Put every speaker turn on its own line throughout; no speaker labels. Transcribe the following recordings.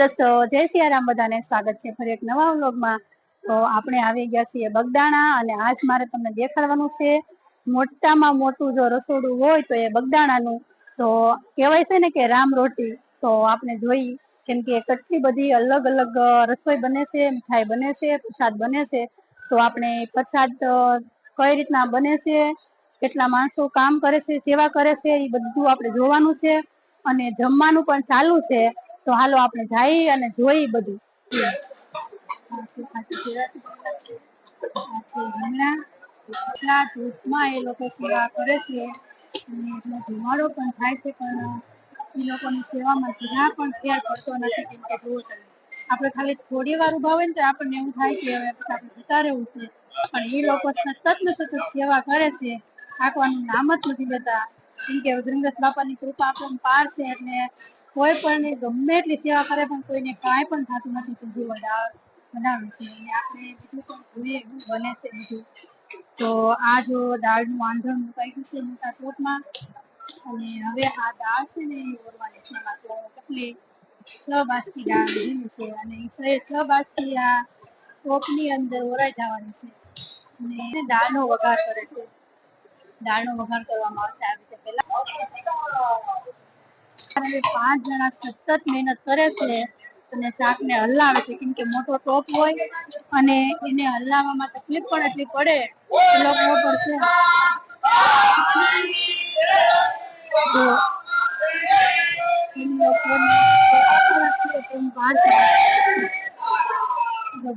દોસ્તો, જય સિયારામ બધાને. સ્વાગત છે ફરી એક નવા વ્લોગમાં. તો આપણે આવી ગયા છીએ બગદાણા અને આજ મારે તમને દેખાડવાનું છે. મોટામાં મોટું જો રસોડું હોય તો એ બગદાણાનું. તો કહેવાય છે ને કે રામ રોટી. તો આપણે જોઈ કેમ કે કેટલી બધી અલગ અલગ રસોઈ બને છે, મીઠાઈ બને છે, પ્રસાદ બને છે. તો આપણે પ્રસાદ કઈ રીતના બને છે, કેટલા માણસો કામ કરે છે, સેવા કરે છે, એ બધું આપણે જોવાનું છે. અને જમવાનું પણ ચાલુ છે. તો હાલો આપણે જઈ અને જોઈ બધું. એ લોકોની સેવામાં જરા પણ ફેર પડતો નથી, કેમ કે જુઓ તમે. આપણે ખાલી થોડી વાર ઊભા હોય ને તો આપણને એવું થાય કે હવે આપણે જતા રહેવું છે. પણ એ લોકો સતત ને સતત સેવા કરે છે. થાકવાનું નામ જ નથી લેતા. કેમ કે વજરંગદાસ બાપાની કૃપા પણ પાર છે એટલે કોઈ પણ ગમે એટલી સેવા કરે પણ કોઈને કાંઈ પણ થતું નથી તો જુઓ દાળ બનાવે છે. અને આપણે બીજું પણ જોઈએ એવું બને છે બીજું. તો આ જો દાળનું આંધણ મુકાઈ છે મોટા ટોપમાં. અને હવે આ દાળ છે ને એ ઓરવાની છે એમાં તો કેટલી છ બાસકી દાળ લીધી છે. અને સ- છ બાસકી આ ટોપની અંદર ઓરાઈ જવાની છે. અને દાળનો વઘાર કરે છે. દાળનો વઘાર કરવામાં આવશે આવી રીતે પહેલા. પાંચ જણા સતત મહેનત કરે છે અને શાકને હલાવે છે. કેમ કે મોટો ટોપ હોય અને એને હલાવવામાં તકલીફ પણ એટલી પડે. લોકો પડશે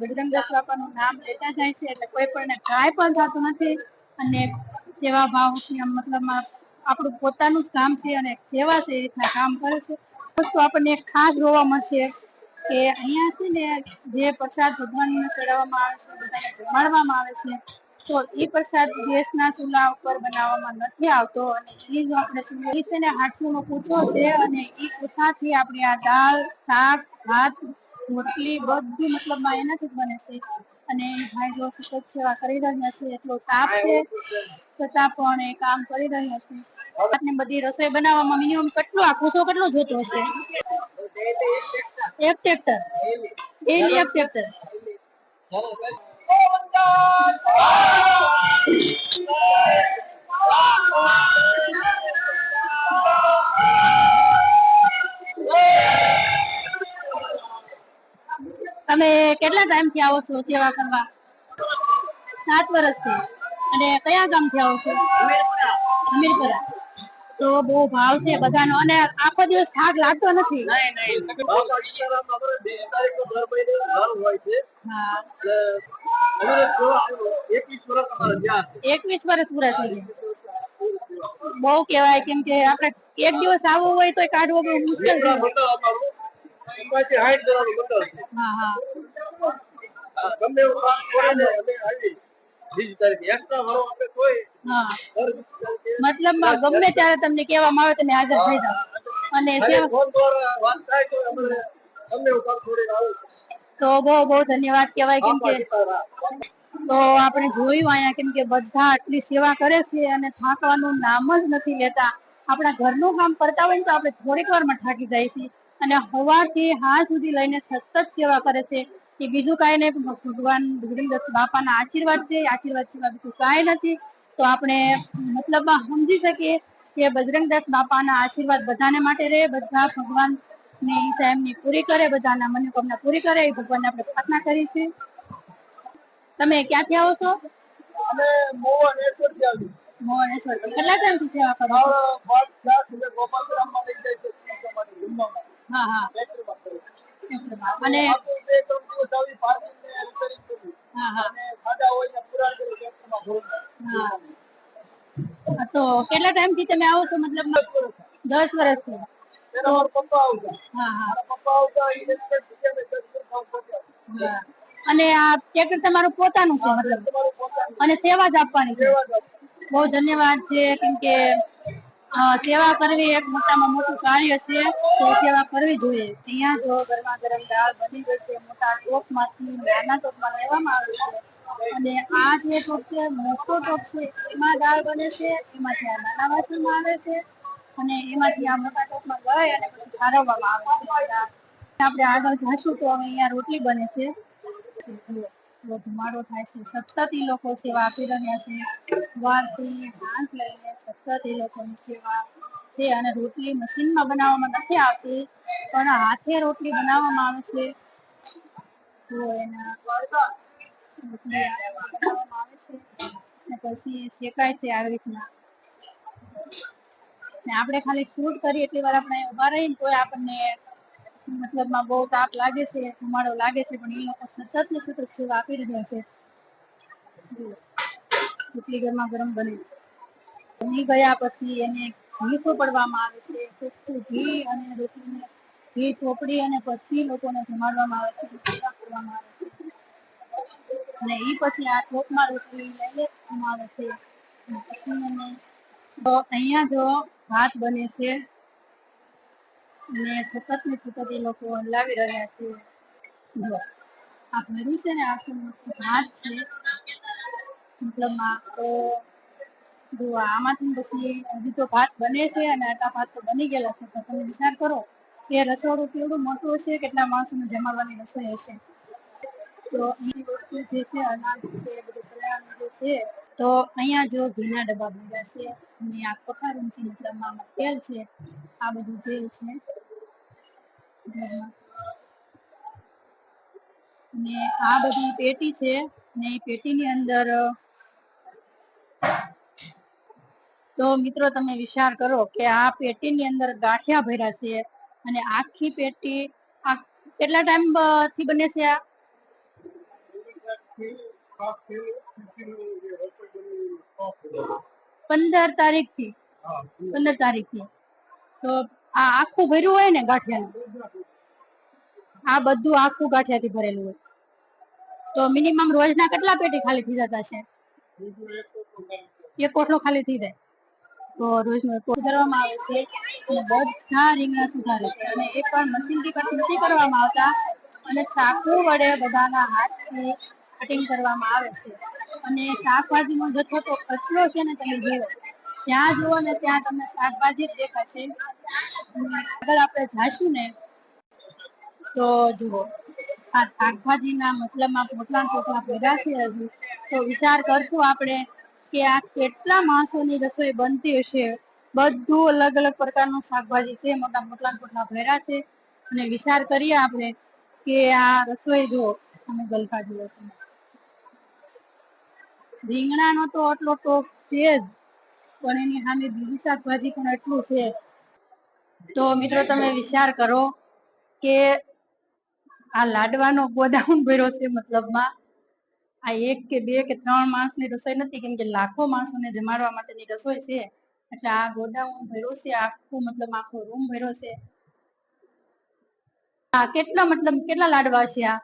બજરંગ બાપાનું નામ લેતા જાય છે. એટલે કોઈ પણ કાંઈ પણ થતું નથી. અને સેવા ભાવથી આમ મતલબમાં આપણું પોતાનું કામ છે અને સેવા છે એ રીતના કામ કરે છે. વસ્તુ આપણને ખાસ જોવા મળશે કે અહીંયા છે ને જે પ્રસાદ ભગવાનને ચડાવવામાં આવે છે, બધાને જમાડવામાં આવે છે, તો એ પ્રસાદ ગેસના ચૂલા ઉપર બનાવવામાં નથી આવતો અને એ જો આપણે ચૂલો- છે ને કૂચો છે અને એ કૂચાથી આપણે આ દાળ, શાક, ભાત, રોટલી બધું મતલબ એનાથી જ બને છે. અને ભાઈ જો સતત સેવા કરી રહ્યા છે એટલો તાપ છે છતાં પણ એ કામ કરી રહ્યા છે. આપને બધી રસોઈ બનાવવામાં મિનિમમ કેટલો આ કૂચો કેટલો જોતો હશે? એક ટ્રેક્ટર ડેલી એક ટ્રેક્ટર કેટલા ટાઈમથી આવો છો સેવા કરવા? સાત વર્ષથી અને કયા ગામથી આવો છો? હમીરપુરા તો બહુ ભાવ છે બધાનો. અને આખો દિવસ થાક લાગતો નથી? એકવીસ વર્ષ પૂરા થઈ ગયા. બહુ કેવાય કેમ કે આપણે એક દિવસ આવવું હોય તો કાઢવો બહુ મુશ્કેલ છે. હા હા. હા મતલબમાં ગમે ત્યારે તમને કહેવામાં આવે તમે હાજર થઈ જાઓ. અને સેવા તો બહુ બહુ ધન્યવાદ કહેવાય કેમ કે તો આપણે જોયું અહીંયા કેમ કે બધા આટલી સેવા કરે છે અને થાકવાનું નામ જ નથી લેતા. આપણા ઘરનું કામ કરતા હોય ને તો આપણે થોડીક વારમાં થાકી જાય છે. અને સવારથી હા સુધી લઈને સતત સેવા કરે છે કે બીજું કાંઈ નહીં ભગવાન બજરંગદાસ બાપાના આશીર્વાદ છે આશીર્વાદ સિવાય બીજું કાંઈ નથી. તો આપણે મતલબમાં સમજી શકીએ કે બજરંગદાસ બાપાના આશીર્વાદ બધાને માટે રહે બધા ભગવાન ને એમની પૂરી કરે બધાના મનોકામના પૂરી કરે એ ભગવાનને આપણે પ્રાર્થના કરી છે તમે ક્યાંથી આવો છો? મોહનેશ્વરથી કેટલા ટાઈમથી સેવા કરો તો કેટલા ટાઈમથી તમે આવો છો? મતલબ દસ વર્ષથી. અને આ ટ્રેક્ટર તમારું પોતાનું છે, મતલબ? અને સેવા જ આપવાની બહુ ધન્યવાદ છે, કેમ કે સેવા કરવી એક મોટામાં મોટું કાર્ય છે, તો સેવા કરવી જોઈએ. ત્યાં જો ગરમા ગરમ દાળ બની જશે, મોટા ટોપમાંથી નાના ટોપમાં લેવામાં આવે છે. અને આ જે ટોપ છે, મોટો ટોપ છે, એમાં દાળ બને છે, એમાંથી આ નાના વાસણમાં આવે છે, અને એમાંથી આ મોટા ટોપમાં લઈ અને પછી ઠારવવામાં આવે છે. આપણે આગળ જાશું તો અહીંયા રોટલી બને છે. ધુમાડો થાય છે. સતત એ લોકો સેવા આપી રહ્યા છે. વારથી હાથ લઈને સતત એ લોકોની સેવા છે અને રોટલી મશીનમાં બનાવવામાં નથી આવતી, પણ હાથે રોટલી બનાવવામાં આવે છે. તો એના રોટલી આવે છે. પછી શેકાય છે આવી રીતના. ને આપણે ખાલી ફૂડ કરીએ એટલી વાર આપણે ઊભા રહીએ ને તોય આપણને મતલબમાં બહુ તાપ લાગે છે, ધુમાડો લાગે છે, પણ એ લોકો સતત ને સતત સેવા આપી રહ્યા છે. રોટલી ગરમા ગરમ બને છે. ઘી ગયા પછી એને ઘી સોપડવામાં આવે છે, ચોખ્ખું ઘી અને રોટલીને ઘી સોપડી અને પછી લોકોને જમાડવામાં આવે છે, સેવા કરવામાં આવે છે. અને એ પછી આ ટોપમાં રોટલી લઈ લેવામાં આવે છે. પછી એને અહીંયા જો ભાત બને છે. અને સતત ને સતત એ લોકો હલાવી રહ્યા છે. આ ભર્યું છે ને આખું ભાત છે. મતલબ તો, જો આમાંથી પછી હજી તો ભાત બને છે અને આટલા ભાત તો બની ગયેલા છે. તો તમે વિચાર કરો કે રસોડું કેવડું મોટું હશે, કેટલા માણસોને જમાડવાની રસોઈ હશે. તો એ વસ્તુ જે છે, અનાજ છે બધું જે છે તો અહીંયા જો ઘીના ડબ્બા ભર્યા છે, અને આ પખારું છે, મતલબ આમાં તેલ છે, આ બધું તેલ છે. ને આ બધી પેટી છે, ને એ પેટીની અંદર, તો મિત્રો તમે વિચાર કરો કે આ પેટીની અંદર ગાંઠિયા ભર્યા છે, અને આખી પેટી આ કેટલા ટાઈમથી બને છે આ? પંદર તારીખથી પંદર તારીખથી તો આ આખું ભર્યું હોય ને ગાંઠિયાનું? આ બધું આખું ગાંઠિયાથી ભરેલું હોય. તો મિનિમમ રોજના કેટલા પેટી ખાલી થઈ જતા છે એક કોટલો ખાલી થઈ જાય. તો રોજનો એક કરવામાં આવે છે અને બધા રીંગણા સુધારે છે. અને એ પણ મશીનથી કટ નથી કરવામાં આવતા અને ચાકુ વડે બધાના હાથથી કટિંગ કરવામાં આવે છે. અને શાકભાજીનો જથ્થો તો કેટલો છે ને તમે જુઓ, જ્યાં જુઓ ને ત્યાં તમને શાકભાજી જ દેખાશે. આગળ આપણે જાશું ને, તો જુઓ, આ શાકભાજીના મતલબમાં પોટલા પોટલા ભેગા છે હજી. તો વિચાર કરશું આપણે કે આ કેટલા માણસોની રસોઈ બનતી હશે. બધું અલગ અલગ પ્રકારનું શાકભાજી છે, મોટા પોટલા ને પોટલા ભેરા છે. અને વિચાર કરીએ આપણે કે આ રસોઈ જુઓ, તમે ગલકા જુઓ છો. રીંગણાનો તો આટલો ટોપ છે જ, પણ એની સામે બીજી શાકભાજી પણ એટલું છે. તો મિત્રો તમે વિચાર કરો કે આ લાડવાનો ગોડાઉન ભર્યો છે મતલબમાં, આ એક કે બે કે ત્રણ માણસની રસોઈ નથી, કેમ કે લાખો માણસોને જમાડવા માટેની રસોઈ છે. એટલે આ ગોડાઉન ભર્યો છે, આખું મતલબ આખો રૂમ ભર્યો છે. આ કેટલા મતલબ કેટલા લાડવા છે આ?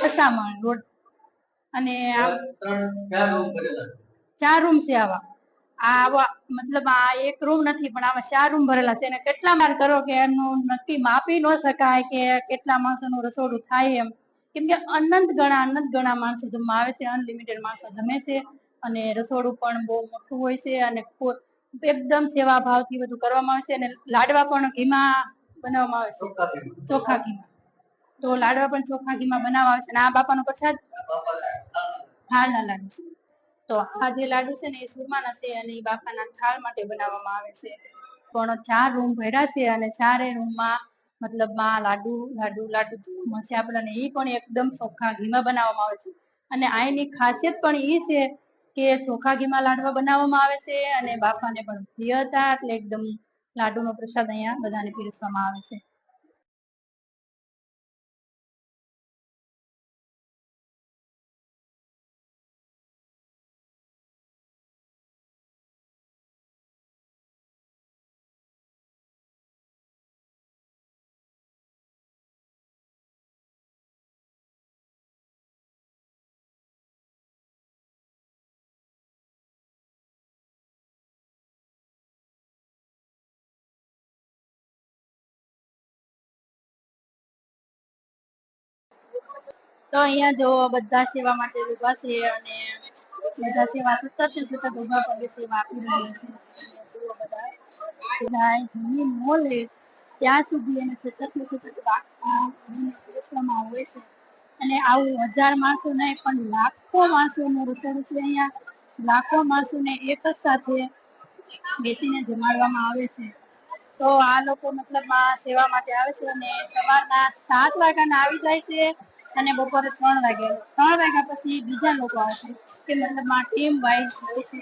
પચામણ રોટ અને ચાર રૂમ છે. આવા. આવા મતલબ આ એક રૂમ નથી પણ આવા ચાર રૂમ ભરેલા છે. અને કેટલા માર કરો કે એમનું નક્કી માપી ન શકાય કે કેટલા માણસોનું રસોડું થાય એમ. કેમ કે અનંત ગણા અનંત ગણા માણસો જમવા આવે છે અનલિમિટેડ માણસો જમે છે. અને રસોડું પણ બહુ મોટું હોય છે અને એકદમ સેવા ભાવથી બધું કરવામાં આવે છે. અને લાડવા પણ ઘીમાં બનાવવામાં આવે છે. ચોખા ઘીમાં તો લાડવા પણ ચોખા ઘીમાં બનાવવા આવે છે. અને આ બાપાનો પ્રસાદ થાળના લાડુ છે. તો આ જે લાડુ છે ને એ સુરમાના છે અને એ બાપાના થાળ માટે બનાવવામાં આવે છે. પણ ચાર રૂમ ભર્યા છે અને ચારે રૂમમાં મતલબમાં લાડુ લાડુ લાડુ મસી આપણા અને એ પણ એકદમ ચોખ્ખા ઘીમાં બનાવવામાં આવે છે. અને આની ખાસિયત પણ એ છે કે ચોખા ઘીમાં લાડવા બનાવવામાં આવે છે અને બાપાને પણ પ્રિય હતા એટલે એકદમ લાડુનો પ્રસાદ અહીંયા બધાને પીરસવામાં આવે છે. તો અહીંયા જો બધા સેવા માટે ઊભા છે અને બધા સેવા સતત સતત ઊભા પગે સેવા આપી રહ્યા છે. બધા જમીન ન ત્યાં સુધી એને સતત સતત પીરસવામાં આવે છે. અને આવું હજાર માણસો નહીં પણ લાખો માણસોનું રસોડું છે અહીંયા. લાખો માણસોને એક જ સાથે બેસીને જમાડવામાં આવે છે. તો આ લોકો મતલબ સેવા માટે આવે છે અને સવારના સાત વાગ્યાના આવી જાય છે. અને બપોરે ત્રણ વાગે. ત્રણ વાગ્યા પછી બીજા લોકો આવશે, કે મતલબ આ ટીમ વાઇઝ હોય છે